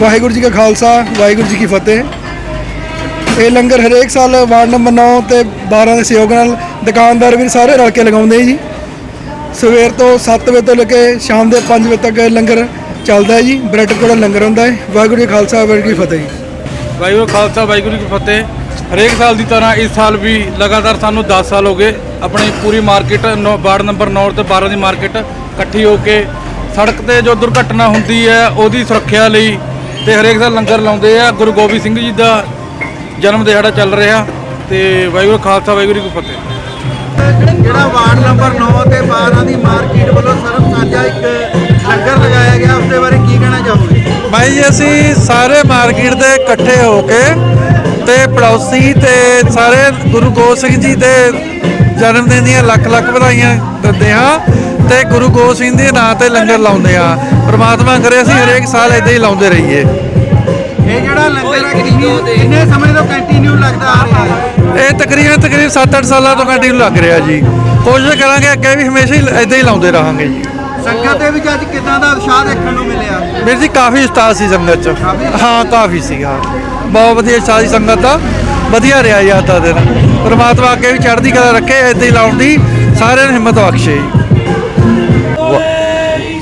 ਵਾਹਿਗੁਰੂ ਜੀ ਕਾ ਖਾਲਸਾ, ਵਾਹਿਗੁਰੂ ਜੀ ਕੀ ਫਤਿਹ। ਇਹ ਲੰਗਰ ਹਰੇਕ ਸਾਲ ਵਾਰਡ ਨੰਬਰ 9 ਤੇ 12 ਦੇ ਸਹਿਯੋਗ ਨਾਲ ਦੁਕਾਨਦਾਰ ਵੀ ਸਾਰੇ ਰਲ ਕੇ ਲਗਾਉਂਦੇ ਜੀ। ਸਵੇਰ ਤੋਂ 7 ਵਜੇ ਤੋਂ ਲੈ ਕੇ ਸ਼ਾਮ ਦੇ 5 ਵਜੇ ਤੱਕ ਇਹ ਲੰਗਰ ਚੱਲਦਾ ਹੈ ਜੀ, ਬ੍ਰੈਡ ਕੋਲ ਲੰਗਰ ਹੁੰਦਾ ਹੈ। ਵਾਹਿਗੁਰੂ ਜੀ ਖਾਲਸਾ, ਵਾਹਿਗੁਰੂ ਜੀ ਕੀ ਫਤਿਹ ਜੀ। ਵਾਹਿਗੁਰੂ ਖਾਲਸਾ, ਵਾਹਿਗੁਰੂ ਜੀ ਕੀ ਫਤਿਹ। ਹਰੇਕ ਸਾਲ ਦੀ ਤਰ੍ਹਾਂ ਇਸ ਸਾਲ ਵੀ ਲਗਾਤਾਰ ਸਾਨੂੰ 10 ਸਾਲ ਹੋ ਗਏ। ਆਪਣੀ ਪੂਰੀ ਮਾਰਕੀਟ ਨੌ- ਵਾਰਡ ਨੰਬਰ 9 ਤੇ 12 ਦੀ ਮਾਰਕੀਟ ਇਕੱਠੀ ਹੋ ਕੇ ਸੜਕ ਤੇ ਜੋ ਦੁਰਘਟਨਾ ਹੁੰਦੀ ਹੈ ਉਹਦੀ ਸੁਰੱਖਿਆ ਲਈ ਤੇ ਹਰੇਕ ਸਾਲ ਲੰਗਰ ਲਾਉਂਦੇ ਆ। ਗੁਰੂ ਗੋਬਿੰਦ ਸਿੰਘ ਜੀ ਦਾ ਜਨਮ ਦਿਹਾੜਾ ਚੱਲ ਰਿਹਾ ਤੇ ਵਾਹਿਗੁਰੂ ਖਾਲਸਾ ਵਾਹਿਗੁਰੂ ਜੀ ਕੀ ਫਤਿਹ। ਜਿਹੜਾ ਵਾਰਡ ਨੰਬਰ 9 ਤੇ 12 ਦੀ ਮਾਰਕੀਟ ਵੱਲੋਂ ਸਰਬ ਸਾਂਝਾ ਇੱਕ ਲੰਗਰ ਲਗਾਇਆ ਗਿਆ ਉਸ ਦੇ ਬਾਰੇ ਕੀ ਕਹਿਣਾ ਚਾਹੋਗੇ? ਭਾਈ ਜੀ ਅਸੀਂ ਸਾਰੇ ਮਾਰਕੀਟ ਦੇ ਇਕੱਠੇ ਹੋ ਕੇ ਤੇ ਪੜੋਸੀ ਤੇ ਸਾਰੇ ਗੁਰੂ ਗੋਬਿੰਦ ਸਿੰਘ ਜੀ ਦੇ ਜਨਮ ਦਿਨ ਦੀਆਂ ਲੱਖ ਲੱਖ ਵਧਾਈਆਂ ਦਿੰਦੇ ਹਾਂ ਤੇ ਗੁਰੂ ਗੋਬਿੰਦ ਸਿੰਘ ਦੇ ਨਾਂ ਤੇ ਲੰਗਰ ਲਾਉਂਦੇ ਆ ਪ੍ਰਮਾਤਮਾ ਕਰੇ ਅਸੀਂ ਹਰੇਕ ਸਾਲ ਇਦਾਂ ਹੀ ਲਾਉਂਦੇ ਰਹੀਏ। ਇਹ ਜਿਹੜਾ ਲੰਗਰ ਹੈ ਕਿੰਨੀ ਕਿੰਨੇ ਸਮੇਂ ਤੋਂ ਕੰਟੀਨਿਊ ਲੱਗਦਾ ਆ ਰਿਹਾ ਹੈ? ਇਹ ਤਕਰੀਬਨ ਤਕਰੀਬਨ 7-8 ਸਾਲਾਂ ਤੋਂ ਕੰਟੀਨਿਊ ਲੱਗ ਰਿਹਾ ਜੀ। ਕੋਸ਼ਿਸ਼ ਕਰਾਂਗੇ ਅੱਗੇ ਵੀ ਹਮੇਸ਼ਾ ਹੀ ਇਦਾਂ ਹੀ ਲਾਉਂਦੇ ਰਹਾਂਗੇ ਜੀ। ਸੰਗਤ ਦੇ ਵਿੱਚ ਅੱਜ ਕਿਦਾਂ ਦਾ ਉਤਸ਼ਾਹ ਦੇਖਣ ਨੂੰ ਮਿਲਿਆ? ਵੀਰ ਜੀ ਕਾਫੀ ਉਸਤਾਦ ਸੀ ਸੰਗਤ ਚ। ਹਾਂ ਕਾਫੀ ਸੀਗਾ ਬਹੁਤ ਵਧੀਆ ਸਾਰੀ ਸੰਗਤ ਦਾ ਵਧੀਆ ਰਿਹਾ ਯਾਦ ਦਾ ਦਿਨ। ਪਰਮਾਤਮਾ ਅੱਗੇ ਵੀ ਚੜ੍ਹਦੀ ਕਲਾ ਰੱਖੇ, ਏਦਾਂ ਹੀ ਲਾਉਣ ਦੀ ਸਾਰਿਆਂ ਨੂੰ ਹਿੰਮਤ ਬਖਸ਼ੇ। ਜੀ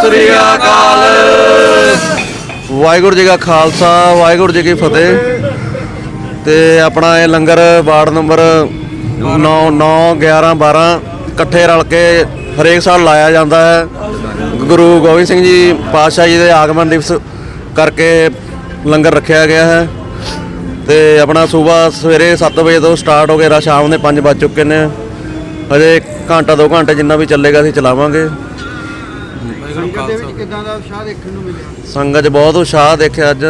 ਸ੍ਰੀ ਅਕਾਲ। ਵਾਹਿਗੁਰੂ ਜੀ ਕਾ ਖਾਲਸਾ, ਵਾਹਿਗੁਰੂ ਜੀ ਕੀ ਫਤਿਹ। ਤੇ ਆਪਣਾ ਇਹ ਲੰਗਰ ਵਾਰਡ ਨੰਬਰ 9 9 11 12 ਇਕੱਠੇ ਰਲ ਕੇ ਹਰੇਕ ਸਾਲ ਲਾਇਆ ਜਾਂਦਾ ਹੈ। ਗੁਰੂ ਗੋਬਿੰਦ ਸਿੰਘ ਜੀ ਪਾਤਸ਼ਾਹ ਜੀ ਦੇ ਆਗਮਨ ਦਿਵਸ ਕਰਕੇ ਲੰਗਰ ਰੱਖਿਆ ਗਿਆ ਹੈ ਤੇ ਆਪਣਾ ਸਵੇਰ ਸਵੇਰੇ 7 ਵਜੇ ਤੋਂ ਸਟਾਰਟ ਹੋ ਗਿਆ ਸ਼ਾਮ ਦੇ 5 ਵੱਜ ਚੁੱਕੇ ਨੇ। ਹਜੇ ਘੰਟਾ ਦੋ ਘੰਟੇ ਜਿੰਨਾ ਵੀ ਚੱਲੇਗਾ ਅਸੀਂ ਚਲਾਵਾਂਗੇ। ਸੰਗਤ 'ਚ ਬਹੁਤ ਉਤਸ਼ਾਹ ਦੇਖਿਆ ਅੱਜ।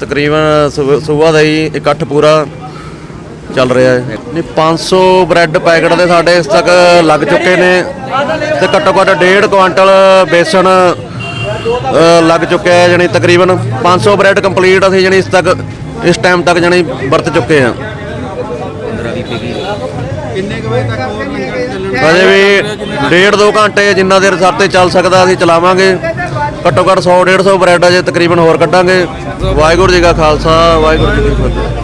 ਤਕਰੀਬਨ ਸਵੇਰ ਦਾ ਹੀ ਇਕੱਠ ਪੂਰਾ ਚੱਲ ਰਿਹਾ ਹੈ। ਨਹੀਂ 500 ਬ੍ਰੈਡ ਪੈਕਟ ਦੇ ਸਾਡੇ ਇਸ ਤੱਕ ਲੱਗ ਚੁੱਕੇ ਨੇ ਤੇ ਘੱਟੋ ਘੱਟ 1.5 ਕੁਆਂਟਲ ਬੇਸਣ ਲੱਗ ਚੁੱਕਿਆ ਹੈ ਜਾਣੀ ਤਕਰੀਬਨ 500 ਬ੍ਰੈਡ ਕੰਪਲੀਟ ਅਸੀਂ ਜਾਣੀ ਇਸ ਤੱਕ ਇਸ ਟਾਈਮ ਤੱਕ ਜਾਣੀ ਵਰਤ ਚੁੱਕੇ ਹਾਂ। ਕਿੰਨੇ ਕੁ ਵਜੇ ਤੱਕ ਹੋਰ ਲੰਗਰ ਚੱਲਣਾ ਅਜੇ ਵੀ ਡੇਢ ਦੋ ਘੰਟੇ ਜਿੰਨਾ ਦੇਰ ਸਾਡੇ ਤੇ ਚੱਲ ਸਕਦਾ ਅਸੀਂ ਚਲਾਵਾਂਗੇ। ਘੱਟੋ ਘੱਟ 100 150 ਬ੍ਰੈਡ ਅਜੇ ਤਕਰੀਬਨ ਹੋਰ ਕੱਢਾਂਗੇ। ਵਾਹਿਗੁਰੂ ਜੀ ਕਾ ਖਾਲਸਾ ਵਾਹਿਗੁਰੂ ਜੀ ਕੀ ਫਤਿਹ।